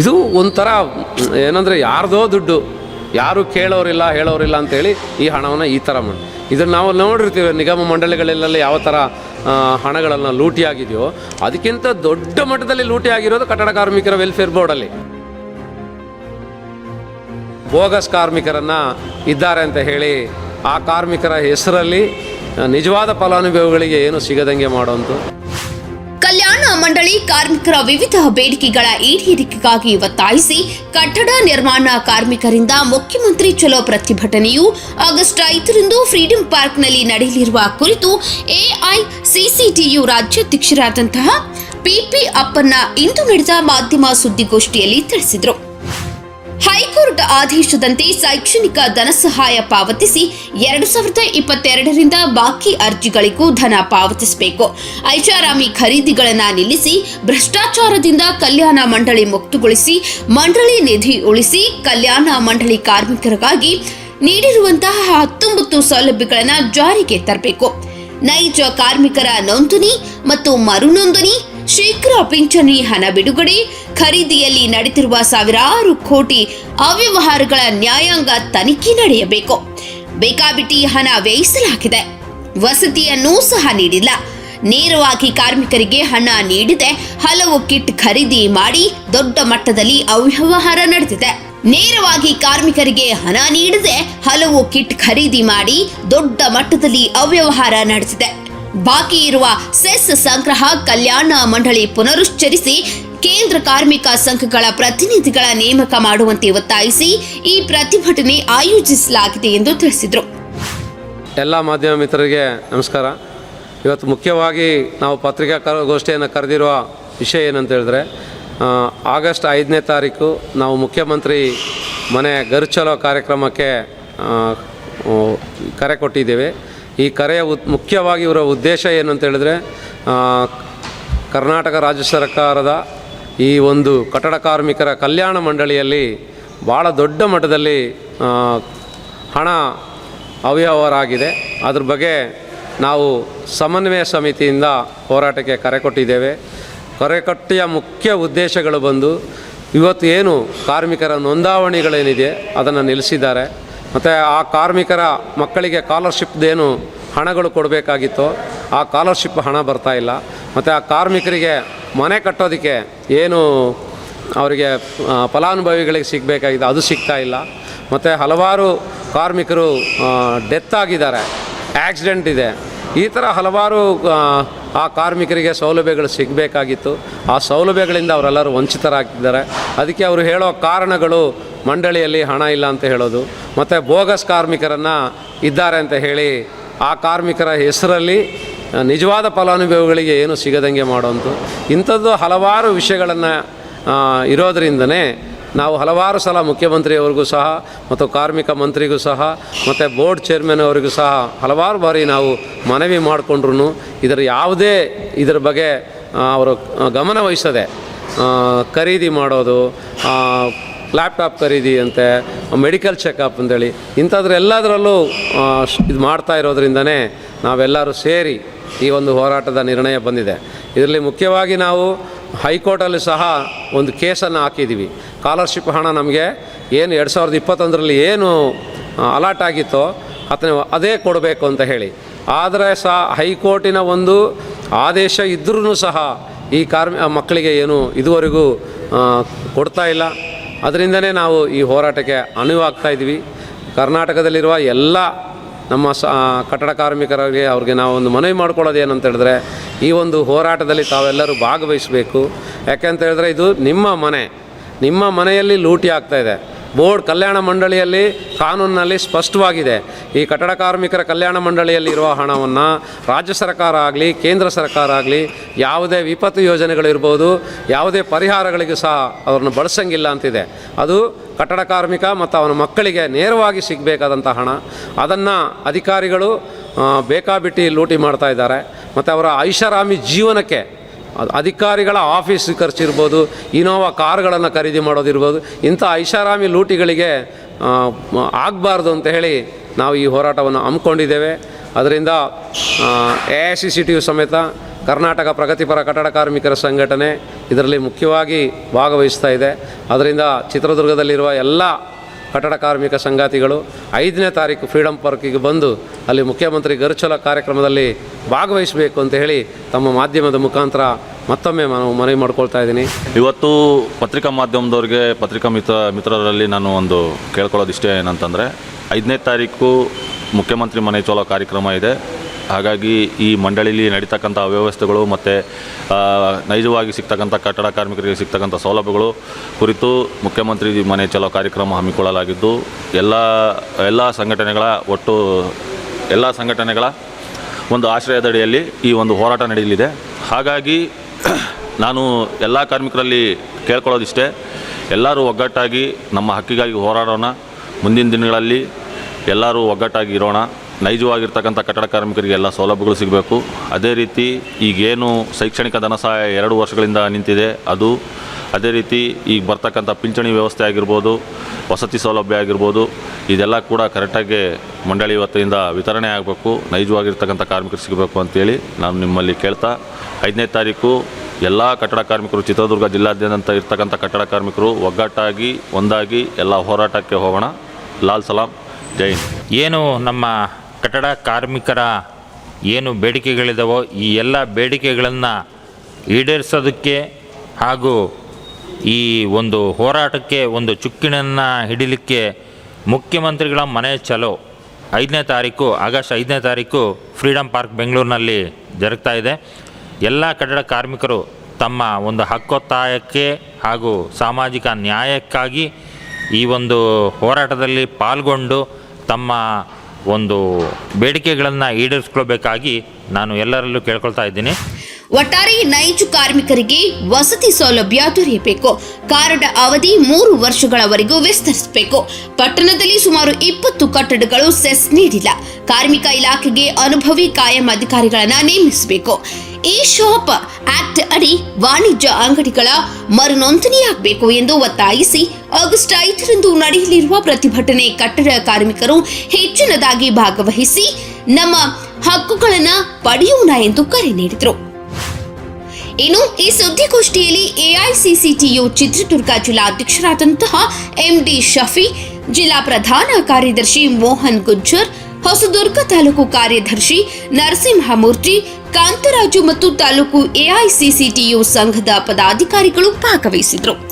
ಇದು ಒಂಥರ, ಏನಂದರೆ ಯಾರ್ದೋ ದುಡ್ಡು, ಯಾರು ಕೇಳೋರಿಲ್ಲ, ಹೇಳೋರಿಲ್ಲ ಅಂತೇಳಿ ಈ ಹಣವನ್ನು ಈ ಥರ ಮಾಡಿ, ಇದನ್ನು ನಾವು ನೋಡಿರ್ತೀವಿ, ನಿಗಮ ಮಂಡಳಿಗಳೆಲ್ಲ ಯಾವ ಥರ ಹಣಗಳನ್ನು ಲೂಟಿ ಆಗಿದೆಯೋ, ಅದಕ್ಕಿಂತ ದೊಡ್ಡ ಮಟ್ಟದಲ್ಲಿ ಲೂಟಿ ಆಗಿರೋದು ಕಟ್ಟಡ ಕಾರ್ಮಿಕರ ವೆಲ್ಫೇರ್ ಬೋರ್ಡಲ್ಲಿ ಬೋಗಸ್ ಕಾರ್ಮಿಕರನ್ನು ಇದ್ದಾರೆ ಅಂತ ಹೇಳಿ, ಆ ಕಾರ್ಮಿಕರ ಹೆಸರಲ್ಲಿ ನಿಜವಾದ ಫಲಾನುಭವಿಗಳಿಗೆ ಏನು ಸಿಗದಂಗೆ ಮಾಡೋಂಥ ಮಂಡಳಿ ಕಾರ್ಮಿಕರ ವಿವಿಧ ಬೇಡಿಕೆಗಳ ಈಡೇರಿಕೆಗಾಗಿ ಒತ್ತಾಯಿಸಿ ಕಟ್ಟಡ ನಿರ್ಮಾಣ ಕಾರ್ಮಿಕರಿಂದ ಮುಖ್ಯಮಂತ್ರಿ ಚಲೋ ಪ್ರತಿಭಟನೆಯು ಆಗಸ್ಟ್ ಐದರಂದು ಫ್ರೀಡಂ ಪಾರ್ಕ್ನಲ್ಲಿ ನಡೆಯಲಿರುವ ಕುರಿತು ಎಐಸಿಸಿಟಿಯು ರಾಜ್ಯಾಧ್ಯಕ್ಷರಾದಂತಹ ಪಿಪಿ ಅಪ್ಪನ್ನ ಇಂದು ನಡೆದ ಮಾಧ್ಯಮ ಸುದ್ದಿಗೋಷ್ಠಿಯಲ್ಲಿ ತಿಳಿಸಿದರು. ಹೈಕೋರ್ಟ್ ಆದೇಶದಂತೆ ಶೈಕ್ಷಣಿಕ ಧನಸಹಾಯ ಪಾವತಿಸಿ ಎರಡು ಸಾವಿರದ ಇಪ್ಪತ್ತೆರಡರಿಂದ ಬಾಕಿ ಅರ್ಜಿಗಳಿಗೂ ಧನ ಪಾವತಿಸಬೇಕು. ಐಷಾರಾಮಿ ಖರೀದಿಗಳನ್ನು ನಿಲ್ಲಿಸಿ, ಭ್ರಷ್ಟಾಚಾರದಿಂದ ಕಲ್ಯಾಣ ಮಂಡಳಿ ಮುಕ್ತಗೊಳಿಸಿ, ಮಂಡಳಿ ನಿಧಿ ಉಳಿಸಿ, ಕಲ್ಯಾಣ ಮಂಡಳಿ ಕಾರ್ಮಿಕರಿಗಾಗಿ ನೀಡಿರುವಂತಹ ಹತ್ತೊಂಬತ್ತು ಸೌಲಭ್ಯಗಳನ್ನು ಜಾರಿಗೆ ತರಬೇಕು. ನೈಜ ಕಾರ್ಮಿಕರ ನೋಂದಣಿ ಮತ್ತು ಮರು ನೋಂದಣಿ ಶೀಘ್ರ ಪಿಂಚಣಿ ಹಣ ಬಿಡುಗಡೆ. ಖರೀದಿಯಲ್ಲಿ ನಡೆದಿರುವ ಸಾವಿರಾರು ಕೋಟಿ ಅವ್ಯವಹಾರಗಳ ನ್ಯಾಯಾಂಗ ತನಿಖೆ ನಡೆಯಬೇಕು. ಬೇಕಾಬಿಟ್ಟಿ ಹಣ ವ್ಯಯಿಸಲಾಗಿದೆ. ವಸತಿಯನ್ನು ಸಹ ನೀಡಿಲ್ಲ. ನೇರವಾಗಿ ಕಾರ್ಮಿಕರಿಗೆ ಹಣ ನೀಡಿದೆ. ಹಲವು ಕಿಟ್ ಖರೀದಿ ಮಾಡಿ ದೊಡ್ಡ ಮಟ್ಟದಲ್ಲಿ ಅವ್ಯವಹಾರ ನಡೆದಿದೆ. ನೇರವಾಗಿ ಕಾರ್ಮಿಕರಿಗೆ ಹಣ ನೀಡದೆ ಹಲವು ಕಿಟ್ ಖರೀದಿ ಮಾಡಿ ದೊಡ್ಡ ಮಟ್ಟದಲ್ಲಿ ಅವ್ಯವಹಾರ ನಡೆದಿದೆ ಬಾಕಿ ಇರುವ ಸೆಸ್ ಸಂಗ್ರಹ ಕಲ್ಯಾಣ ಮಂಡಳಿ ಪುನರುಚ್ಚರಿಸಿ ಕೇಂದ್ರ ಕಾರ್ಮಿಕ ಸಂಘಗಳ ಪ್ರತಿನಿಧಿಗಳ ನೇಮಕ ಮಾಡುವಂತೆ ಒತ್ತಾಯಿಸಿ ಈ ಪ್ರತಿಭಟನೆ ಆಯೋಜಿಸಲಾಗಿದೆ ಎಂದು ತಿಳಿಸಿದರು. ಎಲ್ಲ ಮಾಧ್ಯಮ ಮಿತ್ರರಿಗೆ ನಮಸ್ಕಾರ. ಇವತ್ತು ಮುಖ್ಯವಾಗಿ ನಾವು ಪತ್ರಿಕಾ ಕ ಕರೆದಿರುವ ವಿಷಯ ಏನಂತ ಹೇಳಿದ್ರೆ ಆಗಸ್ಟ್ ಐದನೇ ತಾರೀಕು ನಾವು ಮುಖ್ಯಮಂತ್ರಿ ಮನೆ ಗರುಚಲೋ ಕಾರ್ಯಕ್ರಮಕ್ಕೆ ಕರೆ ಕೊಟ್ಟಿದ್ದೇವೆ. ಈ ಕರೆಯ ಮುಖ್ಯವಾಗಿ ಇವರ ಉದ್ದೇಶ ಏನು ಅಂತ ಹೇಳಿದ್ರೆ ಕರ್ನಾಟಕ ರಾಜ್ಯ ಸರ್ಕಾರದ ಈ ಒಂದು ಕಟ್ಟಡ ಕಾರ್ಮಿಕರ ಕಲ್ಯಾಣ ಮಂಡಳಿಯಲ್ಲಿ ಭಾಳ ದೊಡ್ಡ ಮಟ್ಟದಲ್ಲಿ ಹಣ ಅವ್ಯವಹಾರ ಆಗಿದೆ ಅದ್ರ ಬಗ್ಗೆ ನಾವು ಸಮನ್ವಯ ಸಮಿತಿಯಿಂದ ಹೋರಾಟಕ್ಕೆ ಕರೆ ಕೊಟ್ಟಿದ್ದೇವೆ. ಕರೆ ಕಟ್ಟಿಯ ಮುಖ್ಯ ಉದ್ದೇಶಗಳು ಬಂದು, ಇವತ್ತು ಏನು ಕಾರ್ಮಿಕರ ನೋಂದಾವಣಿಗಳೇನಿದೆ ಅದನ್ನು ನಿಲ್ಲಿಸಿದ್ದಾರೆ. ಮತ್ತು ಆ ಕಾರ್ಮಿಕರ ಮಕ್ಕಳಿಗೆ ಕಾಲರ್ಶಿಪ್ದೇನು ಹಣಗಳು ಕೊಡಬೇಕಾಗಿತ್ತು ಆ ಕಾಲರ್ಶಿಪ್ ಹಣ ಬರ್ತಾ ಇಲ್ಲ. ಮತ್ತು ಆ ಕಾರ್ಮಿಕರಿಗೆ ಮನೆ ಕಟ್ಟೋದಕ್ಕೆ ಏನು ಅವರಿಗೆ ಫಲಾನುಭವಿಗಳಿಗೆ ಸಿಗಬೇಕಾಗಿದೆ, ಅದು ಸಿಗ್ತಾ ಇಲ್ಲ. ಮತ್ತು ಹಲವಾರು ಕಾರ್ಮಿಕರು ಡೆತ್ ಆಗಿದ್ದಾರೆ. ಆಕ್ಸಿಡೆಂಟ್ ಇದೆ. ಈ ಥರ ಹಲವಾರು ಆ, ಕಾರ್ಮಿಕರಿಗೆ ಸೌಲಭ್ಯಗಳು ಸಿಗಬೇಕಾಗಿತ್ತು. ಆ ಸೌಲಭ್ಯಗಳಿಂದ ಅವರೆಲ್ಲರೂ ವಂಚಿತರಾಗಿದ್ದಾರೆ. ಅದಕ್ಕೆ ಅವರು ಹೇಳೋ ಕಾರಣಗಳು ಮಂಡಳಿಯಲ್ಲಿ ಹಣ ಇಲ್ಲ ಅಂತ ಹೇಳೋದು. ಮತ್ತು ಬೋಗಸ್ ಕಾರ್ಮಿಕರನ್ನು ಇದ್ದಾರೆ ಅಂತ ಹೇಳಿ ಆ ಕಾರ್ಮಿಕರ ಹೆಸರಲ್ಲಿ ನಿಜವಾದ ಫಲಾನುಭವಿಗಳಿಗೆ ಏನು ಸಿಗದಂಗೆ ಮಾಡೋಂಥ ಇಂಥದ್ದು ಹಲವಾರು ವಿಷಯಗಳನ್ನು ಇರೋದರಿಂದನೇ ನಾವು ಹಲವಾರು ಸಲ ಮುಖ್ಯಮಂತ್ರಿಯವರಿಗೂ ಸಹ ಮತ್ತು ಕಾರ್ಮಿಕ ಮಂತ್ರಿಗೂ ಸಹ ಮತ್ತು ಬೋರ್ಡ್ ಚೇರ್ಮನ್ ಅವರಿಗೂ ಸಹ ಹಲವಾರು ಬಾರಿ ನಾವು ಮನವಿ ಮಾಡಿಕೊಂಡ್ರು ಇದರ ಯಾವುದೇ ಇದರ ಬಗ್ಗೆ ಅವರು ಗಮನ ವಹಿಸದೆ ಆ, ಖರೀದಿ ಮಾಡೋದು ಲ್ಯಾಪ್ಟಾಪ್ ಖರೀದಿ ಅಂತೆ ಮೆಡಿಕಲ್ ಚೆಕಪ್ ಅಂತೇಳಿ ಇಂಥದ್ರೆಲ್ಲದರಲ್ಲೂ ಇದು ಮಾಡ್ತಾ ಇರೋದ್ರಿಂದನೇ ನಾವೆಲ್ಲರೂ ಸೇರಿ ಈ ಒಂದು ಹೋರಾಟದ ನಿರ್ಣಯ ಬಂದಿದೆ. ಇದರಲ್ಲಿ ಮುಖ್ಯವಾಗಿ ನಾವು ಹೈಕೋರ್ಟಲ್ಲಿ ಸಹ ಒಂದು ಕೇಸನ್ನು ಹಾಕಿದ್ದೀವಿ. ಸ್ಕಾಲರ್ಶಿಪ್ ಹಣ ನಮಗೆ ಏನು ಎರಡು ಸಾವಿರದ ಇಪ್ಪತ್ತೊಂದರಲ್ಲಿ ಏನು ಅಲಾಟ್ ಆಗಿತ್ತೋ ಅದನ್ನ ಅದೇ ಕೊಡಬೇಕು ಅಂತ ಹೇಳಿ. ಆದರೆ ಸಹ ಹೈಕೋರ್ಟಿನ ಒಂದು ಆದೇಶ ಇದ್ದರೂ ಸಹ ಈ ಕಾರ್ಮಿ ಮಕ್ಕಳಿಗೆ ಏನು ಇದುವರೆಗೂ ಕೊಡ್ತಾ ಇಲ್ಲ. ಅದರಿಂದನೇ ನಾವು ಈ ಹೋರಾಟಕ್ಕೆ ಅನುವಾಗ್ತಾ ಇದ್ದೀವಿ. ಕರ್ನಾಟಕದಲ್ಲಿರುವ ಎಲ್ಲ ನಮ್ಮ ಸ ಕಟ್ಟಡ ಕಾರ್ಮಿಕರಿಗೆ ಅವ್ರಿಗೆ ನಾವು ಒಂದು ಮನವಿ ಮಾಡ್ಕೊಳ್ಳೋದು ಏನಂತ ಹೇಳಿದ್ರೆ, ಈ ಒಂದು ಹೋರಾಟದಲ್ಲಿ ತಾವೆಲ್ಲರೂ ಭಾಗವಹಿಸಬೇಕು. ಯಾಕೆಂತ ಹೇಳಿದ್ರೆ, ಇದು ನಿಮ್ಮ ಮನೆ. ನಿಮ್ಮ ಮನೆಯಲ್ಲಿ ಲೂಟಿ ಆಗ್ತಾಯಿದೆ ಬೋರ್ಡ್ ಕಲ್ಯಾಣ ಮಂಡಳಿಯಲ್ಲಿ ಕಾನೂನಿನಲ್ಲಿ ಸ್ಪಷ್ಟವಾಗಿದೆ. ಈ ಕಟ್ಟಡ ಕಾರ್ಮಿಕರ ಕಲ್ಯಾಣ ಮಂಡಳಿಯಲ್ಲಿ ಇರುವ ಹಣವನ್ನು ರಾಜ್ಯ ಸರ್ಕಾರ ಆಗಲಿ, ಕೇಂದ್ರ ಸರ್ಕಾರ ಆಗಲಿ ಯಾವುದೇ ವಿಪತ್ತು ಯೋಜನೆಗಳಿರ್ಬೋದು ಯಾವುದೇ ಪರಿಹಾರಗಳಿಗೂ ಸಹ ಅವ್ರನ್ನ ಬಳಸಂಗಿಲ್ಲ ಅಂತಿದೆ. ಅದು ಕಟ್ಟಡ ಕಾರ್ಮಿಕ ಮತ್ತು ಅವನ ಮಕ್ಕಳಿಗೆ ನೇರವಾಗಿ ಸಿಗಬೇಕಾದಂಥ ಹಣ. ಅದನ್ನು ಅಧಿಕಾರಿಗಳು ಬೇಕಾಬಿಟ್ಟಿ ಲೂಟಿ ಮಾಡ್ತಾ ಇದ್ದಾರೆ. ಮತ್ತು ಅವರ ಐಷಾರಾಮಿ ಜೀವನಕ್ಕೆ ಅಧಿಕಾರಿಗಳ ಆಫೀಸ್ ಖರ್ಚಿರ್ಬೋದು, ಇನೋವಾ ಕಾರ್ಗಳನ್ನು ಖರೀದಿ ಮಾಡೋದಿರ್ಬೋದು, ಇಂಥ ಐಷಾರಾಮಿ ಲೂಟಿಗಳಿಗೆ ಆಗಬಾರ್ದು ಅಂತ ಹೇಳಿ ನಾವು ಈ ಹೋರಾಟವನ್ನು ಹಮ್ಮಿಕೊಂಡಿದ್ದೇವೆ. ಅದರಿಂದ A I C C T U ಸಮೇತ ಕರ್ನಾಟಕ ಪ್ರಗತಿಪರ ಕಟ್ಟಡ ಕಾರ್ಮಿಕರ ಸಂಘಟನೆ ಇದರಲ್ಲಿ ಮುಖ್ಯವಾಗಿ ಭಾಗವಹಿಸ್ತಾ ಇದೆ. ಅದರಿಂದ ಚಿತ್ರದುರ್ಗದಲ್ಲಿರುವ ಎಲ್ಲ ಕಟ್ಟಡ ಕಾರ್ಮಿಕ ಸಂಗಾತಿಗಳು ಐದನೇ ತಾರೀಕು ಫ್ರೀಡಮ್ ಪಾರ್ಕಿಗೆ ಬಂದು ಅಲ್ಲಿ ಮುಖ್ಯಮಂತ್ರಿ ಗರ್ಚಲ ಕಾರ್ಯಕ್ರಮದಲ್ಲಿ ಭಾಗವಹಿಸಬೇಕು ಅಂತ ಹೇಳಿ ತಮ್ಮ ಮಾಧ್ಯಮದ ಮುಖಾಂತರ ಮತ್ತೊಮ್ಮೆ ನಾನು ಮನವಿ ಮಾಡ್ಕೊಳ್ತಾ ಇದ್ದೀನಿ. ಇವತ್ತು ಪತ್ರಿಕಾ ಮಾಧ್ಯಮದವ್ರಿಗೆ, ಪತ್ರಿಕಾ ಮಿತ್ರ, ಮಿತ್ರರಲ್ಲಿ ನಾನು ಒಂದು ಕೇಳ್ಕೊಳ್ಳೋದಿಷ್ಟೇ ಏನಂತಂದರೆ, ಐದನೇ ತಾರೀಕು ಮುಖ್ಯಮಂತ್ರಿ ಮನೆ ಚೋಲೋ ಕಾರ್ಯಕ್ರಮ ಇದೆ. ಹಾಗಾಗಿ ಈ ಮಂಡಳಿಲಿ ನಡೀತಕ್ಕಂಥ ಅವ್ಯವಸ್ಥೆಗಳು ಮತ್ತು ನೈಜವಾಗಿ ಸಿಗ್ತಕ್ಕಂಥ ಕಟ್ಟಡ ಕಾರ್ಮಿಕರಿಗೆ ಸಿಗ್ತಕ್ಕಂಥ ಸೌಲಭ್ಯಗಳು ಕುರಿತು ಮುಖ್ಯಮಂತ್ರಿ ಮನೆ ಚಲೋ ಕಾರ್ಯಕ್ರಮ ಹಮ್ಮಿಕೊಳ್ಳಲಾಗಿದ್ದು, ಎಲ್ಲ ಎಲ್ಲ ಸಂಘಟನೆಗಳ ಒಟ್ಟು, ಎಲ್ಲ ಸಂಘಟನೆಗಳ ಒಂದು ಆಶ್ರಯದಡಿಯಲ್ಲಿ ಈ ಒಂದು ಹೋರಾಟ ನಡೆಯಲಿದೆ. ಹಾಗಾಗಿ ನಾನು ಎಲ್ಲ ಕಾರ್ಮಿಕರಲ್ಲಿ ಕೇಳ್ಕೊಳ್ಳೋದಿಷ್ಟೇ, ಎಲ್ಲರೂ ಒಗ್ಗಟ್ಟಾಗಿ ನಮ್ಮ ಹಕ್ಕಿಗಾಗಿ ಹೋರಾಡೋಣ, ಮುಂದಿನ ದಿನಗಳಲ್ಲಿ ಎಲ್ಲರೂ ಒಗ್ಗಟ್ಟಾಗಿ ಇರೋಣ. ನೈಜವಾಗಿರ್ತಕ್ಕಂಥ ಕಟ್ಟಡ ಕಾರ್ಮಿಕರಿಗೆ ಎಲ್ಲ ಸೌಲಭ್ಯಗಳು ಸಿಗಬೇಕು. ಅದೇ ರೀತಿ ಈಗೇನು ಶೈಕ್ಷಣಿಕ ಧನ ಸಹಾಯ ಎರಡು ವರ್ಷಗಳಿಂದ ನಿಂತಿದೆ. ಅದು ಅದೇ ರೀತಿ ಈಗ ಬರ್ತಕ್ಕಂಥ ಪಿಂಚಣಿ ವ್ಯವಸ್ಥೆ ಆಗಿರ್ಬೋದು, ವಸತಿ ಸೌಲಭ್ಯ ಆಗಿರ್ಬೋದು, ಇದೆಲ್ಲ ಕೂಡ ಕರೆಕ್ಟಾಗಿ ಮಂಡಳಿ ವತಿಯಿಂದ ವಿತರಣೆ ಆಗಬೇಕು. ನೈಜವಾಗಿರ್ತಕ್ಕಂಥ ಕಾರ್ಮಿಕರು ಸಿಗಬೇಕು ಅಂತೇಳಿ ನಾನು ನಿಮ್ಮಲ್ಲಿ ಕೇಳ್ತಾ, ಐದನೇ ತಾರೀಕು ಎಲ್ಲ ಕಟ್ಟಡ ಕಾರ್ಮಿಕರು, ಚಿತ್ರದುರ್ಗ ಜಿಲ್ಲಾದ್ಯಂತ ಇರ್ತಕ್ಕಂಥ ಕಟ್ಟಡ ಕಾರ್ಮಿಕರು ಒಗ್ಗಟ್ಟಾಗಿ, ಒಂದಾಗಿ ಎಲ್ಲ ಹೋರಾಟಕ್ಕೆ ಹೋಗೋಣ. ಲಾಲ್ ಸಲಾಂ. ಜೈ ಏನು ನಮ್ಮ ಕಟ್ಟಡ ಕಾರ್ಮಿಕರ ಏನು ಬೇಡಿಕೆಗಳಿದಾವೋ ಈ ಎಲ್ಲ ಬೇಡಿಕೆಗಳನ್ನು ಈಡೇರಿಸೋದಕ್ಕೆ ಹಾಗೂ ಈ ಒಂದು ಹೋರಾಟಕ್ಕೆ ಒಂದು ಚುಕ್ಕಿಣನ್ನು ಹಿಡಿಲಿಕ್ಕೆ ಮುಖ್ಯಮಂತ್ರಿಗಳ ಮನೆ ಚಲೋ. ಐದನೇ ತಾರೀಕು, ಆಗಸ್ಟ್ ಐದನೇ ತಾರೀಕು ಫ್ರೀಡಮ್ ಪಾರ್ಕ್ ಬೆಂಗಳೂರಿನಲ್ಲಿ ಜರುಗ್ತಾ ಇದೆ. ಎಲ್ಲ ಕಟ್ಟಡ ಕಾರ್ಮಿಕರು ತಮ್ಮ ಒಂದು ಹಕ್ಕೊತ್ತಾಯಕ್ಕೆ ಹಾಗೂ ಸಾಮಾಜಿಕ ನ್ಯಾಯಕ್ಕಾಗಿ ಈ ಒಂದು ಹೋರಾಟದಲ್ಲಿ ಪಾಲ್ಗೊಂಡು ತಮ್ಮ ಒಂದು ಬೇಡಿಕೆಗಳನ್ನು ಈಡೇರಿಸ್ಕೊಳ್ಬೇಕಾಗಿ ನಾನು ಎಲ್ಲರಲ್ಲೂ ಕೇಳ್ಕೊಳ್ತಾ ಇದ್ದೀನಿ. ಒಟ್ಟಾರೆ ನೈಜು ಕಾರ್ಮಿಕರಿಗೆ ವಸತಿ ಸೌಲಭ್ಯ ದೊರೆಯಬೇಕು. ಕಾರ್ಡ್ ಅವಧಿ ಮೂರು ವರ್ಷಗಳವರೆಗೂ ವಿಸ್ತರಿಸಬೇಕು. ಪಟ್ಟಣದಲ್ಲಿ ಸುಮಾರು ಇಪ್ಪತ್ತು ಕಟ್ಟಡಗಳು ಸೆಸ್ ನೀಡಿಲ್ಲ. ಕಾರ್ಮಿಕ ಇಲಾಖೆಗೆ ಅನುಭವಿ ಕಾಯಂ ಅಧಿಕಾರಿಗಳನ್ನು ನೇಮಿಸಬೇಕು. ಈ ಶಾಪ್ ಆಕ್ಟ್ ಅಡಿ ವಾಣಿಜ್ಯ ಅಂಗಡಿಗಳ ಮರುನೋಂದಣಿಯಾಗಬೇಕು ಎಂದು ಒತ್ತಾಯಿಸಿ ಆಗಸ್ಟ್ ಐದರಂದು ನಡೆಯಲಿರುವ ಪ್ರತಿಭಟನೆ ಕಟ್ಟಡ ಕಾರ್ಮಿಕರು ಹೆಚ್ಚಿನದಾಗಿ ಭಾಗವಹಿಸಿ ನಮ್ಮ ಹಕ್ಕುಗಳನ್ನು ಪಡೆಯೋಣ ಎಂದು ಕರೆ ನೀಡಿದರು. ಇನ್ನು ಈ ಸುದ್ದಿಗೋಷ್ಠಿಯಲ್ಲಿ ಎಐಸಿಸಿಟಿಯು ಚಿತ್ರದುರ್ಗ ಜಿಲ್ಲಾಧ್ಯಕ್ಷರಾದಂತಹ ಎಂಡಿ ಶಫಿ, ಜಿಲ್ಲಾ ಪ್ರಧಾನ ಕಾರ್ಯದರ್ಶಿ ಮೋಹನ್ ಗುಜ್ಜರ್ ಹೊಸದುರ್ಗ ತಾಲೂಕು ಕಾರ್ಯದರ್ಶಿ ನರಸಿಂಹಮೂರ್ತಿ ಕಾಂತರಾಜು ಮತ್ತು ತಾಲೂಕು ಎಐಸಿಸಿಟಿಯು ಸಂಘದ ಪದಾಧಿಕಾರಿಗಳು ಭಾಗವಹಿಸಿದರು.